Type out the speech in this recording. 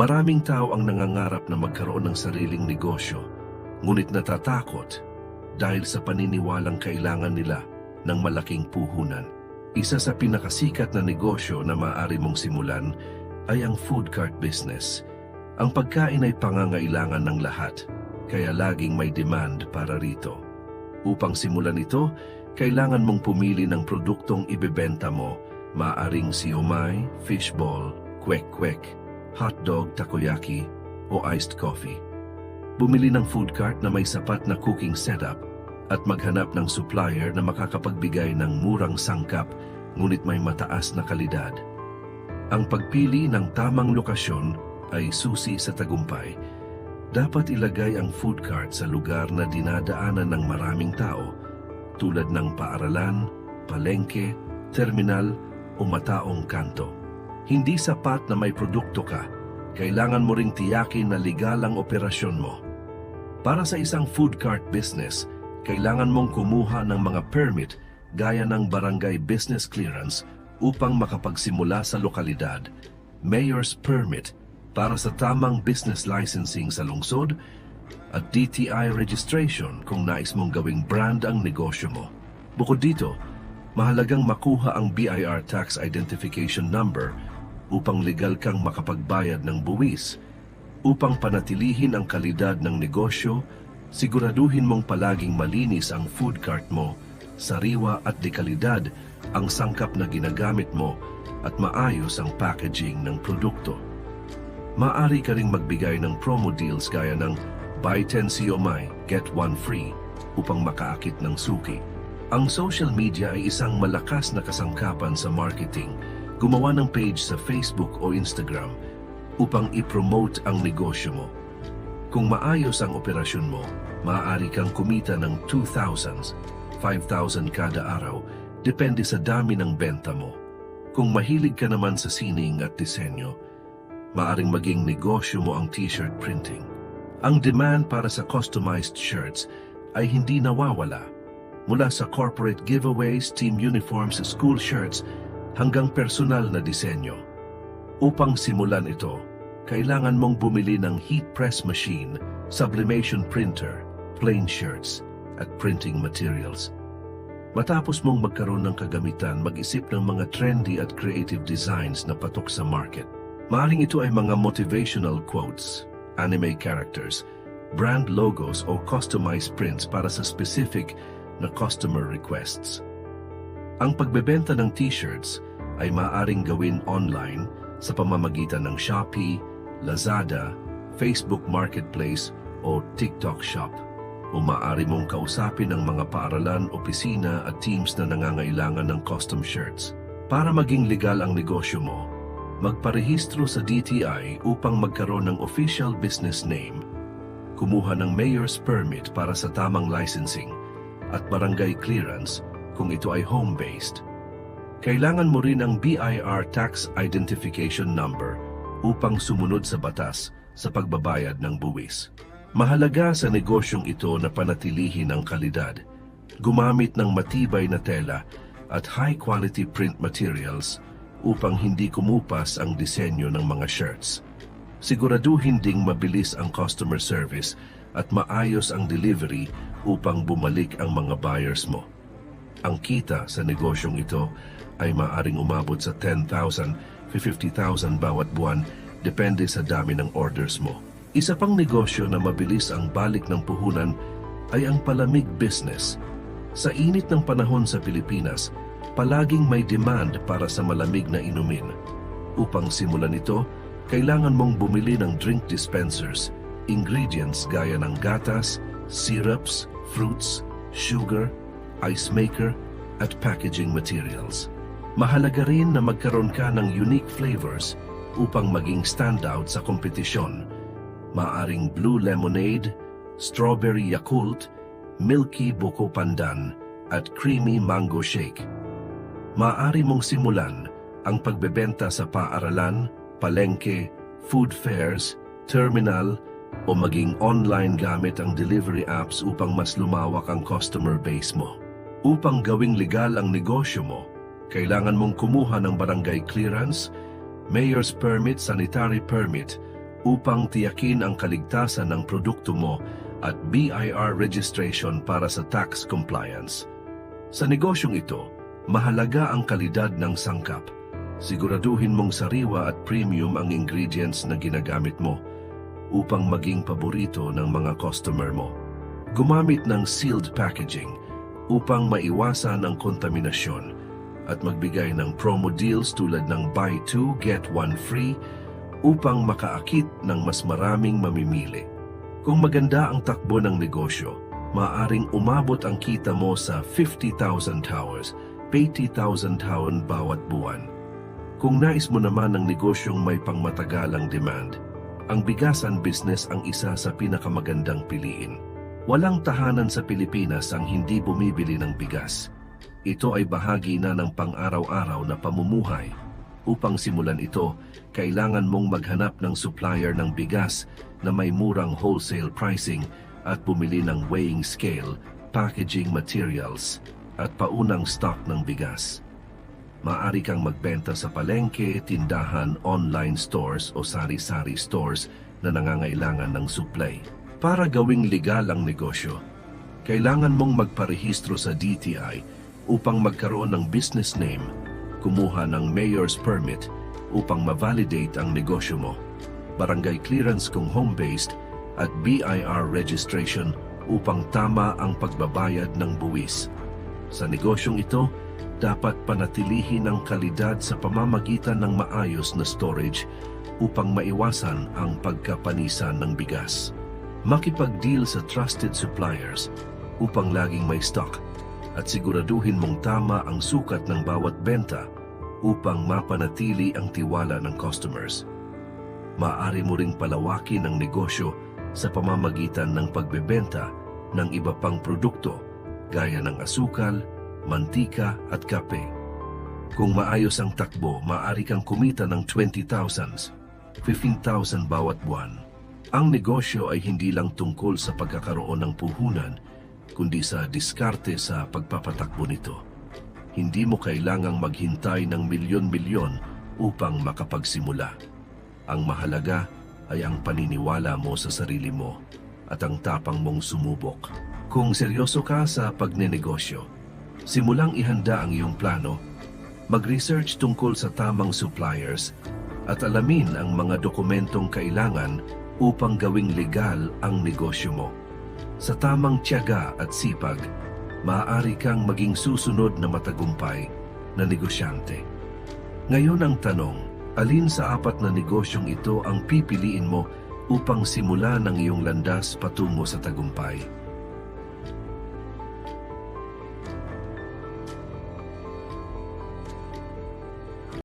Maraming tao ang nangangarap na magkaroon ng sariling negosyo, ngunit natatakot dahil sa paniniwalang kailangan nila ng malaking puhunan. Isa sa pinakasikat na negosyo na maaari mong simulan ay ang food cart business. Ang pagkain ay pangangailangan ng lahat, kaya laging may demand para rito. Upang simulan ito, kailangan mong pumili ng produktong ibebenta mo, maaring siomay, fishball, kwek-kwek, hotdog, takoyaki, o iced coffee. Bumili ng food cart na may sapat na cooking setup at maghanap ng supplier na makakapagbigay ng murang sangkap ngunit may mataas na kalidad. Ang pagpili ng tamang lokasyon ay susi sa tagumpay. Dapat ilagay ang food cart sa lugar na dinadaanan ng maraming tao tulad ng paaralan, palengke, terminal o mataong kanto. Hindi sapat na may produkto ka, kailangan mo ring tiyakin na legal ang operasyon mo. Para sa isang food cart business, kailangan mong kumuha ng mga permit gaya ng barangay business clearance upang makapagsimula sa lokalidad, mayor's permit para sa tamang business licensing sa lungsod, at DTI registration kung nais mong gawing brand ang negosyo mo. Bukod dito, mahalagang makuha ang BIR Tax Identification Number upang legal kang makapagbayad ng buwis. Upang panatilihin ang kalidad ng negosyo, siguraduhin mong palaging malinis ang food cart mo, sariwa at dekalidad ang sangkap na ginagamit mo at maayos ang packaging ng produkto. Maari ka ring magbigay ng promo deals gaya ng Buy 10 siomay, get 1 free upang makaakit ng suki. Ang social media ay isang malakas na kasangkapan sa marketing. Gumawa ng page sa Facebook o Instagram upang i-promote ang negosyo mo. Kung maayos ang operasyon mo, maaari kang kumita ng 2,000, 5,000 kada araw, depende sa dami ng benta mo. Kung mahilig ka naman sa sining at disenyo, maaring maging negosyo mo ang t-shirt printing. Ang demand para sa customized shirts ay hindi nawawala. Mula sa corporate giveaways, team uniforms, school shirts, hanggang personal na disenyo. Upang simulan ito, kailangan mong bumili ng heat press machine, sublimation printer, plain shirts, at printing materials. Matapos mong magkaroon ng kagamitan, mag-isip ng mga trendy at creative designs na patok sa market. Maaring ito ay mga motivational quotes, anime characters, brand logos o customized prints para sa specific na customer requests. Ang pagbebenta ng t-shirts ay maaaring gawin online sa pamamagitan ng Shopee, Lazada, Facebook Marketplace o TikTok Shop. O maaari mong kausapin ang mga paaralan, opisina at teams na nangangailangan ng custom shirts. Para maging legal ang negosyo mo, magparehistro sa DTI upang magkaroon ng official business name, kumuha ng mayor's permit para sa tamang licensing, at barangay clearance kung ito ay home-based. Kailangan mo rin ang BIR Tax Identification Number upang sumunod sa batas sa pagbabayad ng buwis. Mahalaga sa negosyong ito na panatilihin ang kalidad, gumamit ng matibay na tela at high-quality print materials upang hindi kumupas ang disenyo ng mga shirts. Siguraduhin ding mabilis ang customer service at maayos ang delivery upang bumalik ang mga buyers mo. Ang kita sa negosyong ito ay maaring umabot sa 10,000 50,000 bawat buwan depende sa dami ng orders mo. Isa pang negosyo na mabilis ang balik ng puhunan ay ang palamig business. Sa init ng panahon sa Pilipinas, palaging may demand para sa malamig na inumin. Upang simulan ito, kailangan mong bumili ng drink dispensers, ingredients gaya ng gatas, syrups, fruits, sugar, ice maker, at packaging materials. Mahalaga rin na magkaroon ka ng unique flavors upang maging standout sa kompetisyon. Maaring blue lemonade, strawberry yakult, milky buko pandan, at creamy mango shake. Maaari mong simulan ang pagbebenta sa paaralan, palengke, food fairs, terminal, o maging online gamit ang delivery apps upang mas lumawak ang customer base mo. Upang gawing legal ang negosyo mo, kailangan mong kumuha ng barangay clearance, mayor's permit, sanitary permit, upang tiyakin ang kaligtasan ng produkto mo at BIR registration para sa tax compliance. Sa negosyong ito, mahalaga ang kalidad ng sangkap. Siguraduhin mong sariwa at premium ang ingredients na ginagamit mo upang maging paborito ng mga customer mo. Gumamit ng sealed packaging upang maiwasan ang kontaminasyon at magbigay ng promo deals tulad ng buy two, get one free upang makaakit ng mas maraming mamimili. Kung maganda ang takbo ng negosyo, maaring umabot ang kita mo sa 50,000 towers, 80,000 taon bawat buwan. Kung nais mo naman ng negosyong may pangmatagalang demand, ang bigasan business ang isa sa pinakamagandang piliin. Walang tahanan sa Pilipinas ang hindi bumibili ng bigas. Ito ay bahagi na ng pang-araw-araw na pamumuhay. Upang simulan ito, kailangan mong maghanap ng supplier ng bigas na may murang wholesale pricing at bumili ng weighing scale, packaging materials, at paunang stock ng bigas. Maaari kang magbenta sa palengke, tindahan, online stores o sari-sari stores na nangangailangan ng supply. Para gawing legal ang negosyo, kailangan mong magparehistro sa DTI upang magkaroon ng business name, kumuha ng mayor's permit upang ma-validate ang negosyo mo, barangay clearance kung home-based at BIR registration upang tama ang pagbabayad ng buwis. Sa negosyong ito, dapat panatilihin ang kalidad sa pamamagitan ng maayos na storage upang maiwasan ang pagkapanisan ng bigas. Makipag-deal sa trusted suppliers upang laging may stock at siguraduhin mong tama ang sukat ng bawat benta upang mapanatili ang tiwala ng customers. Maaari mo ring palawakin ang negosyo sa pamamagitan ng pagbebenta ng iba pang produkto gaya ng asukal, mantika at kape. Kung maayos ang takbo, maaari kang kumita ng 20,000, 15,000 bawat buwan. Ang negosyo ay hindi lang tungkol sa pagkakaroon ng puhunan, kundi sa diskarte sa pagpapatakbo nito. Hindi mo kailangang maghintay ng milyon-milyon upang makapagsimula. Ang mahalaga ay ang paniniwala mo sa sarili mo at ang tapang mong sumubok. Kung seryoso ka sa pagnenegosyo, simulang ihanda ang iyong plano, mag-research tungkol sa tamang suppliers at alamin ang mga dokumentong kailangan upang gawing legal ang negosyo mo. Sa tamang tiyaga at sipag, maaari kang maging susunod na matagumpay na negosyante. Ngayon ang tanong, alin sa apat na negosyong ito ang pipiliin mo upang simulan ang iyong landas patungo sa tagumpay?